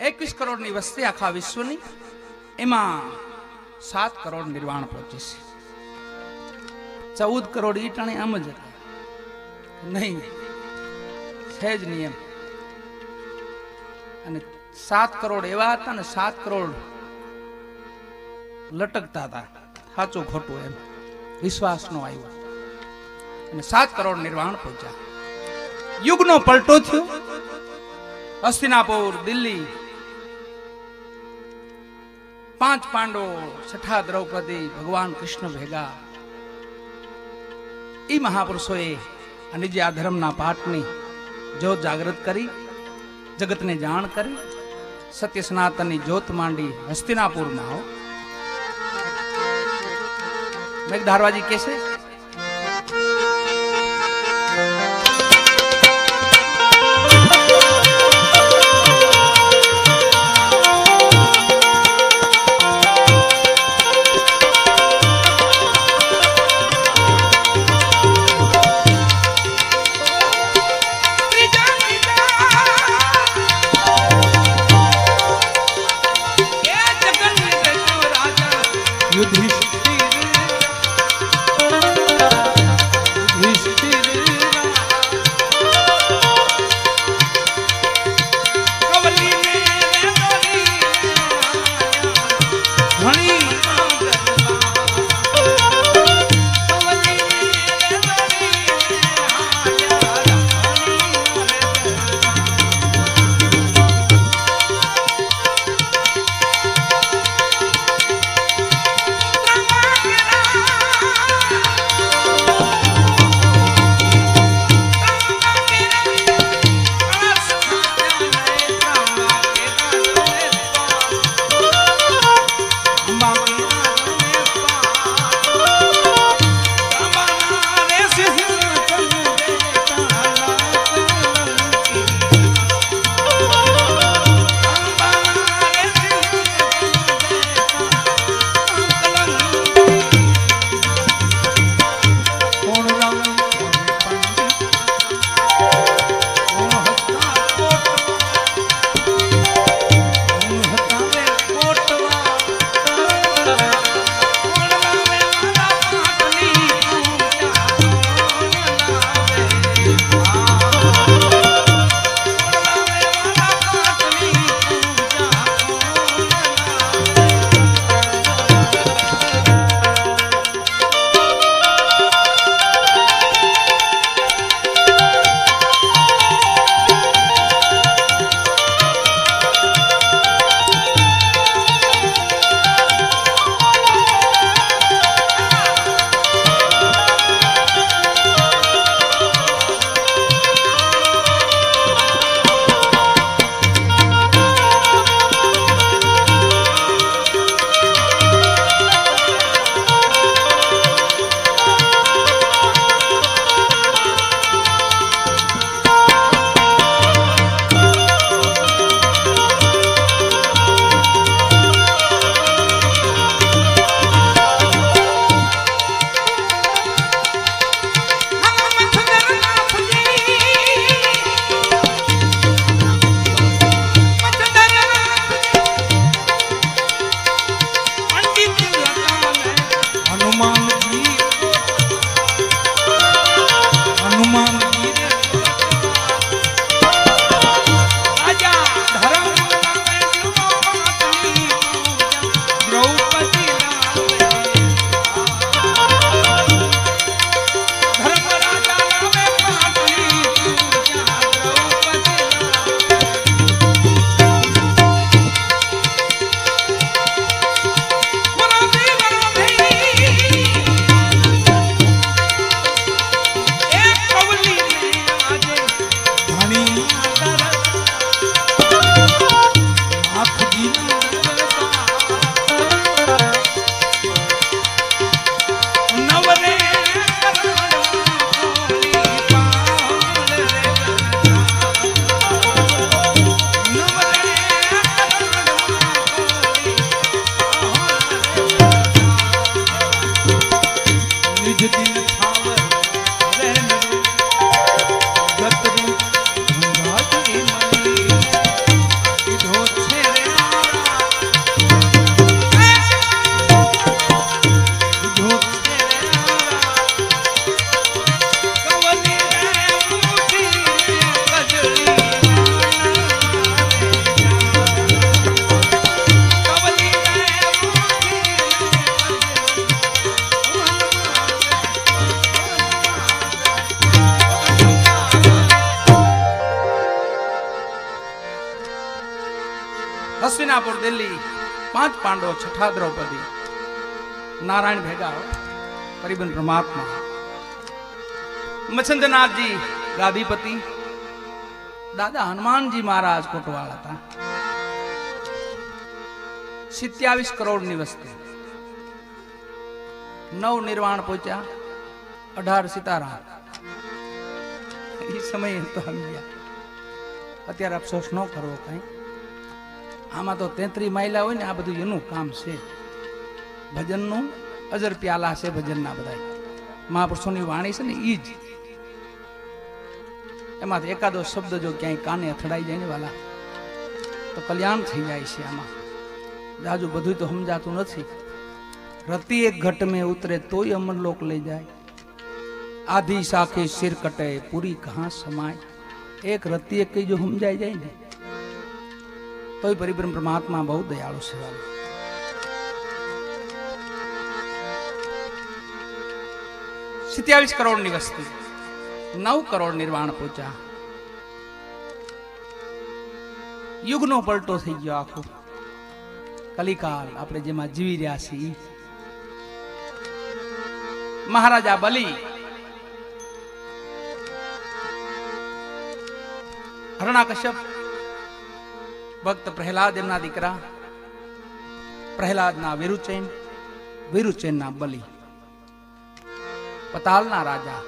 એકવીસ કરોડની વસ્તી આખા વિશ્વની, એમાં સાત કરોડ નિર્વાણ પહોંચી ચૌદ કરોડ ઈટાણી આમ જ હતા. નહીં સહેજ નિયમ. અને સાત કરોડ એવા હતા ને સાત કરોડ લટકતા હતા. સાચું ખોટું એમ. વિશ્વાસ નો આવ્યો. અને સાત કરોડ નિર્વાણ પહોંચ્યા. યુગનો પલટો થયો. હસ્તિનાપુર, દિલ્હી પાંચ પાંડવો છઠ્ઠા દ્રૌપદી ભગવાન કૃષ્ણ ભેગા. એ મહાપુરુષોએ અને જે આ ધર્મના પાઠની જ્યોત જાગૃત કરી, જગતને જાણ કરી સત્ય સનાતનની જ્યોત માંડી હસ્તિનાપુરમાં આવો. મેઘ ધારવાજી કહેશે પાંચ પાંડવો છઠ્ઠા દ્રૌપદી. નારાયણ ભેગા. પરિબન પરમાત્મા. મચ્છંદ્રનાથજી ગાદીપતિ. દાદા હનુમાનજી મહારાજ કોટવાળ હતા. સિત્યાવીસ કરોડની વસ્તી. નવ નિર્વાણ પહોંચ્યા. અઢાર સિતારા એ સમયે તો સમજ્યા. અત્યારે અફસોસ ન કરવો કઈ. આમાં તો તેત્રી માયલા હોય ને આ બધું એનું કામ છે. ભજનનું અજર પ્યાલા છે ભજનના બધા. મહાપુરુષોની વાણી છે ને એ જ. એમાંથી એકાદો શબ્દ જો ક્યાંય કાને અથડાઈ જાય ને વાલા, તો કલ્યાણ થઈ જાય છે આમાં. જાજુ બધું તો સમજાતું નથી. રતિ એક ઘટ મેં ઉતરે તોય અમરલોક લઈ જાય. આધી શાખે શિર કટે પૂરી ઘાસ સમાય. એક રતિ એક જો સમજાઈ જાય ને તોય પરિબ્રહ્મ પરમાત્મા બહુ દયાળુ છે. વાલા સિત્યાવીસ કરોડની વસ્તી, નવ કરોડ નિર્વાણ પહોંચ્યા યુગનો પલટો થઈ ગયો આખો. કલિકાલ, આપણે જેમાં જીવી રહ્યા છીએ. મહારાજા બલી. હરણાકશ્યપ ભક્ત પ્રહલાદ એમના દીકરા, પ્રહલાદના વિરુચેન બલી. પતાલના રાજા.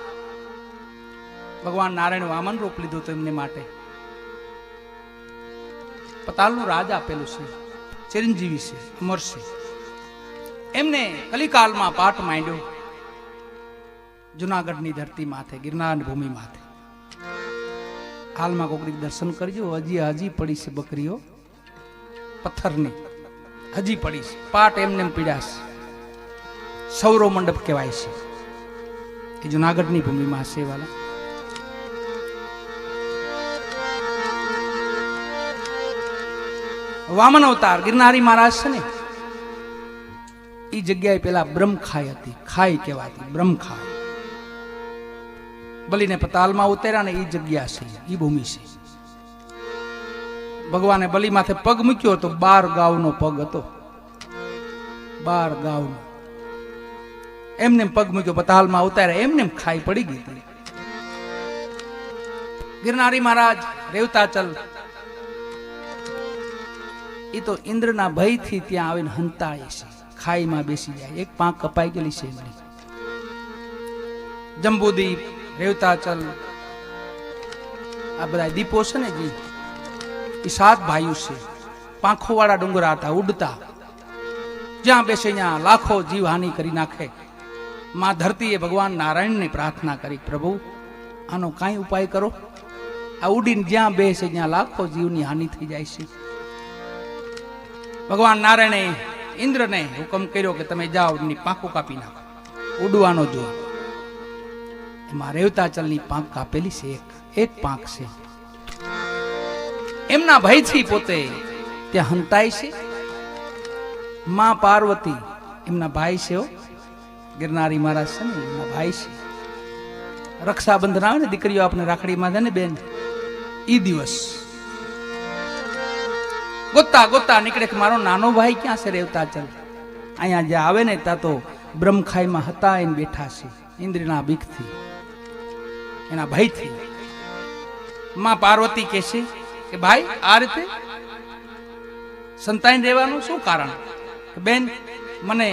ભગવાન નારાયણ વામન રૂપ લીધું હતું એમને માટે. પતાલનું રાજ આપેલું છે, ચિરંજીવી છે, અમર એમને કલિકાલમાં પાઠ માંડ્યો, જુનાગઢની ધરતી માથે ગિરનાર ભૂમિ માથે. હાલમાં કોકડીક દર્શન કરજો. હજી હજી પડી છે બકરીઓ. પથ્થરની. હજી પડી છે. પાટ એમને એમ સૌરો મંડપ કહેવાય છે. એ જુનાગઢની ભૂમિમાં હશે વાલા. વામન અવતાર, ગિરનારી મહારાજ છે ને એ જગ્યાએ પેલા બ્રહ્મખાઈ હતી. ખાઈ કહેવાતી બ્રહ્મખાઈ બલીને પતાલમાં ઉતર્યા ને એ જગ્યા છે એ ભૂમિ છે. ભગવાને બલી માથે પગ મૂક્યો તો બાર ગાવનો પગ હતો. બાર ગાવનો. એમને પગ મૂક્યો, પતાલમાં ઉતાર્યા, એમને ખાઈ પડી ગઈ ગિરનારી મહારાજ, રેવતાચલ. એ તો ઇન્દ્રના ભયથી ત્યાં આવીને હંતાળે છે, ખાઈમાં બેસી જાય, એક પાંખ કપાઈ ગયેલી છે એમની. જંબુદીપ રેવતાચલ આ બધા દીપો છે ને જી, એ સાત ભાઈઓ છે. પાંખો વાળા ડુંગરા હતા, ઉડતા. જ્યાં બેસે ત્યાં લાખો જીવ હાનિ કરી નાખે. માં ધરતીએ ભગવાન નારાયણને પ્રાર્થના કરી, પ્રભુ, આનો કાંઈ ઉપાય કરો? આ ઉડીને જ્યાં બેસે ત્યાં લાખો જીવની હાનિ થઈ જાય છે. ભગવાન નારાયણે ઇન્દ્રને હુકમ કર્યો કે તમે જાઓ એમની પાંખો કાપી નાખો. ઉડવાનો જો એમાં રેવતાચલની પાંખ કાપેલી છે એક એક પાંખ છે. એમના ભયથી પોતે ત્યાં હંતાય છે. માં પાર્વતી, એમના ભાઈ છે ગિરનારી મહારાજ છે ને એમના ભાઈ છે. રક્ષાબંધન આવે ને, દીકરીઓ આપણે રાખડી બાંધે ને બેન, ઈ દિવસ. ગોતા ગોતા નીકળે કે મારો નાનો ભાઈ ક્યાં છે રેવતા ચલ અહીંયા જે આવે ને ત્યાં તો બ્રહ્મખાઈમાં હતા એને બેઠા છે ઇન્દ્રના બીકથી એના ભયથી માં પાર્વતી કહે છે કે, ભાઈ, આ રીતે સંતાઈને રહેવાનું શું કારણ? બેન, મને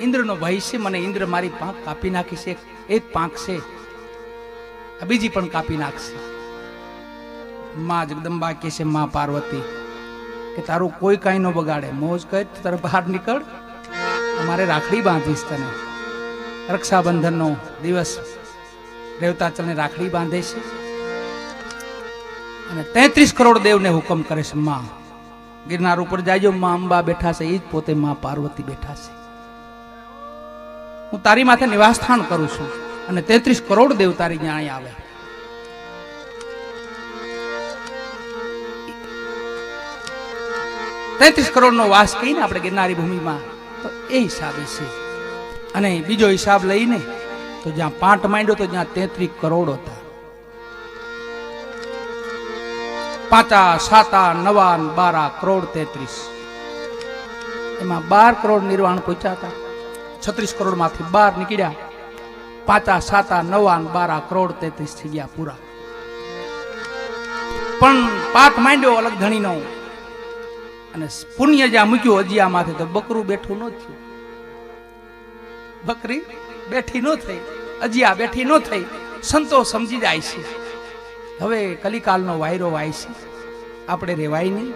ઇન્દ્રનો ભય છે, મને ઇન્દ્ર મારી પાંખ કાપી નાખી છે, એક પાંખ છે બીજી પણ કાપી નાખશે. માં જગદંબા કે છે, માં પાર્વતી, કે તારું કોઈ કાંઈ ન બગાડે, મોજ કર તારે બહાર નીકળ મારે રાખડી બાંધીશ તને. રક્ષાબંધનનો દિવસ રેવતાચલને રાખડી બાંધે છે. અને તેત્રીસ કરોડ દેવને હુકમ કરે છે માં. ગિરનાર ઉપર જાજો, માં અંબા બેઠા છે એ જ પોતે માં પાર્વતી બેઠા છે. હું તારી માથે નિવાસસ્થાન કરું છું અને તેત્રીસ કરોડ દેવ તારી જ્યાં આવે. તેત્રીસ કરોડનો વાસ કહીને આપણે ગિરનારી ભૂમિમાં તો એ હિસાબે છે. અને બીજો હિસાબ લઈને તો જ્યાં પાંચ માંડ્યો તો જ્યાં તેત્રીસ કરોડ હતા. પાંચા સાતા, નવા ને બારા કરોડ તેત્રીસ. એમાં બાર કરોડ નિર્વાણ પહોંચ્યા હતા. છત્રીસ કરોડમાંથી બાર નીકળ્યા. પાંચા સાતા, નવા ને બારા કરોડ તેત્રીસ થઈ ગયા પૂરા. પણ પાઠ માંડ્યો અલગ ધણીનો. અને પુણ્ય જ્યાં મૂક્યું અજિયામાંથી તો બકરું બેઠું ન થયું. બકરી બેઠી ન થઈ, અજિયા બેઠી ન થઈ, સંતો સમજી જાય છે. હવે કલિકાલનો વાયરો વાય છે. આપણે રેવાય નહીં.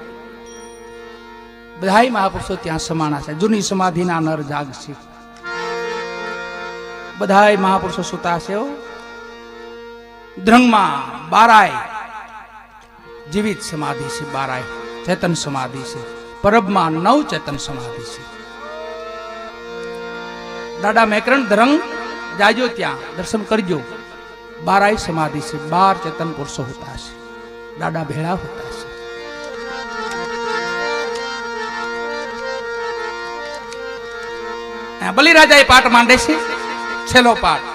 બધાય મહાપુરુષો ત્યાં સમાણા છે. જૂની સમાધિના નર જાગશે બધાય મહાપુરુષો સુતા છે ધ્રંગમાં બારાય જીવિત સમાધિ છે, બારાય ચેતન સમાધિ છે. પરબમાં નવ ચેતન સમાધિ છે. દાદા મેકરણ ધરંગ, જાજો ત્યાં, દર્શન કરજો. બારાય સમાધિ છે, બાર ચેતન પુરુષો હોતા છે. દાદા ભેળા હોતા છે. આ બલિરાજા એ પાઠ માંડે છે, છેલ્લો પાઠ.